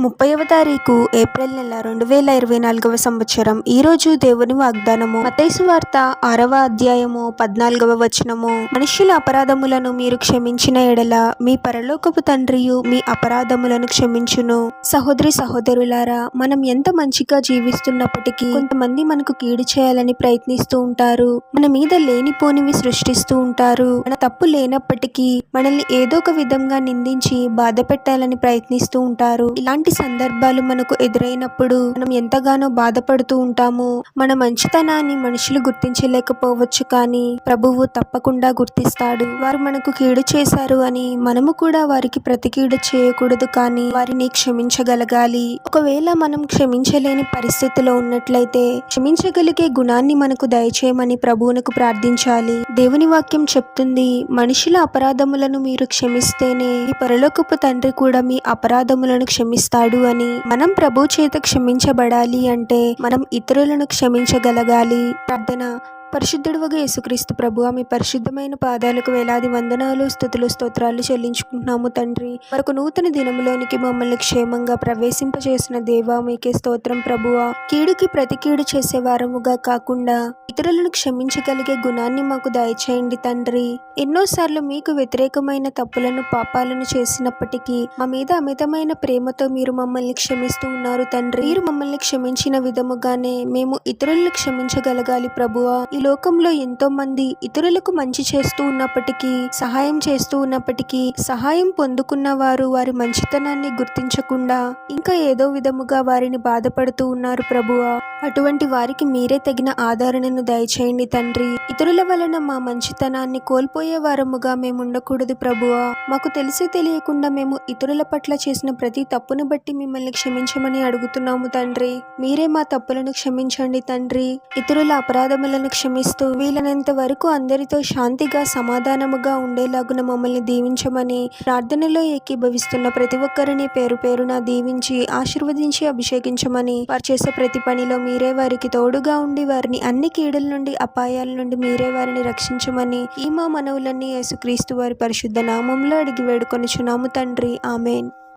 ముప్పైవ తారీఖు ఏప్రిల్ నెల రెండు వేల ఇరవై నాలుగవ సంవత్సరం. ఈరోజు దేవుని వాగ్దానము. మతేసు వార్త ఆరవ అధ్యాయము పద్నాలుగవ వచనము. మనుష్యుల అపరాధములను మీరు క్షమించిన ఎడల మీ పరలోకపు తండ్రియు మీ అపరాధములను క్షమించును. సహోదరి సహోదరులారా మనం ఎంత మంచిగా జీవిస్తున్నప్పటికీ కొంతమంది మనకు కీడు చేయాలని ప్రయత్నిస్తూ ఉంటారు. మన మీద లేనిపోనివి సృష్టిస్తూ ఉంటారు. మన తప్పు లేనప్పటికీ మనల్ని ఏదో ఒక విధంగా నిందించి బాధ పెట్టాలని ప్రయత్నిస్తూ ఉంటారు. ఇలాంటి సందర్భాలు మనకు ఎదురైనప్పుడు మనం ఎంతగానో బాధపడుతూ ఉంటాము మన మంచితనాన్ని మనుషులు గుర్తించలేకపోవచ్చు కానీ ప్రభువు తప్పకుండా గుర్తిస్తాడు. వారు మనకు కీడు చేశారు అని మనము కూడా వారికి ప్రతికీడు చేయకూడదు కానీ వారిని క్షమించగలగాలి. ఒకవేళ మనం క్షమించలేని పరిస్థితిలో ఉన్నట్లయితే క్షమించగలిగే గుణాన్ని మనకు దయచేయమని ప్రభువునకు ప్రార్థించాలి. దేవుని వాక్యం చెప్తుంది మనుషుల అపరాధములను మీరు క్షమిస్తేనే ఈ పరలోకపు తండ్రి కూడా మీ అపరాధములను క్షమిస్తారు క్షమిస్తాడు అని మనం ప్రభు చేత క్షమించబడాలి అంటే మనం ఇతరులను క్షమించగలగాలి. ప్రార్థన పరిశుద్ధుడువగా యేసుక్రీస్తు ప్రభు మీ పరిశుద్ధమైన పాదాలకు వేలాది వందనాలు స్థుతులు స్తోత్రాలు చెల్లించుకుంటున్నాము తండ్రి. మరొక నూతన దినములోనికి మమ్మల్ని క్షేమంగా ప్రవేశింపచేసిన దేవా మీకే స్తోత్రం ప్రభువా కీడుకి ప్రతి కీడు చేసేవారముగా కాకుండా ఇతరులను క్షమించగలిగే గుణాన్ని మాకు దయచేయండి తండ్రి. ఎన్నోసార్లు మీకు వ్యతిరేకమైన తప్పులను పాపాలను చేసినప్పటికీ మా మీద అమితమైన ప్రేమతో మీరు మమ్మల్ని క్షమిస్తూ ఉన్నారు తండ్రి. మీరు మమ్మల్ని క్షమించిన విధముగానే మేము ఇతరులను క్షమించగలగాలి ప్రభువా ఈ లోకంలో ఎంతో మంది ఇతరులకు మంచి చేస్తూ ఉన్నప్పటికీ సహాయం చేస్తూ ఉన్నప్పటికీ సహాయం పొందుకున్న వారు వారి మంచితనాన్ని గుర్తించకుండా ఇంకా ఏదో విధముగా వారిని బాధపడుతూ ఉన్నారు ప్రభువా. అటువంటి వారికి మీరే తగిన ఆదరణను దయచేయండి తండ్రి. ఇతరుల వలన మా మంచితనాన్ని కోల్పోయే వారముగా మేము ఉండకూడదు ప్రభువా. మాకు తెలిసి తెలియకుండా మేము ఇతరుల పట్ల చేసిన ప్రతి తప్పును బట్టి మిమ్మల్ని క్షమించమని అడుగుతున్నాము తండ్రి. మీరే మా తప్పులను క్షమించండి తండ్రి. ఇతరుల అపరాధములను క్షమిస్తూ వీలైనంత వరకు అందరితో శాంతిగా సమాధానముగా ఉండేలాగున మమ్మల్ని దీవించమని ప్రార్థనలో ఏకీభవిస్తున్న ప్రతి ఒక్కరిని పేరు పేరున దీవించి ఆశీర్వదించి అభిషేకించమని వారు చేసే ప్రతి పనిలో మీరే వారికి తోడుగా ఉండి వారిని అన్ని కీడల నుండి అపాయాల నుండి మీరే వారిని రక్షించమని ఈ మా మనవులన్నీ యేసుక్రీస్తు వారి పరిశుద్ధ నామంలో అడిగి వేడుకొనిచున్నాము తండ్రి. ఆమెన్.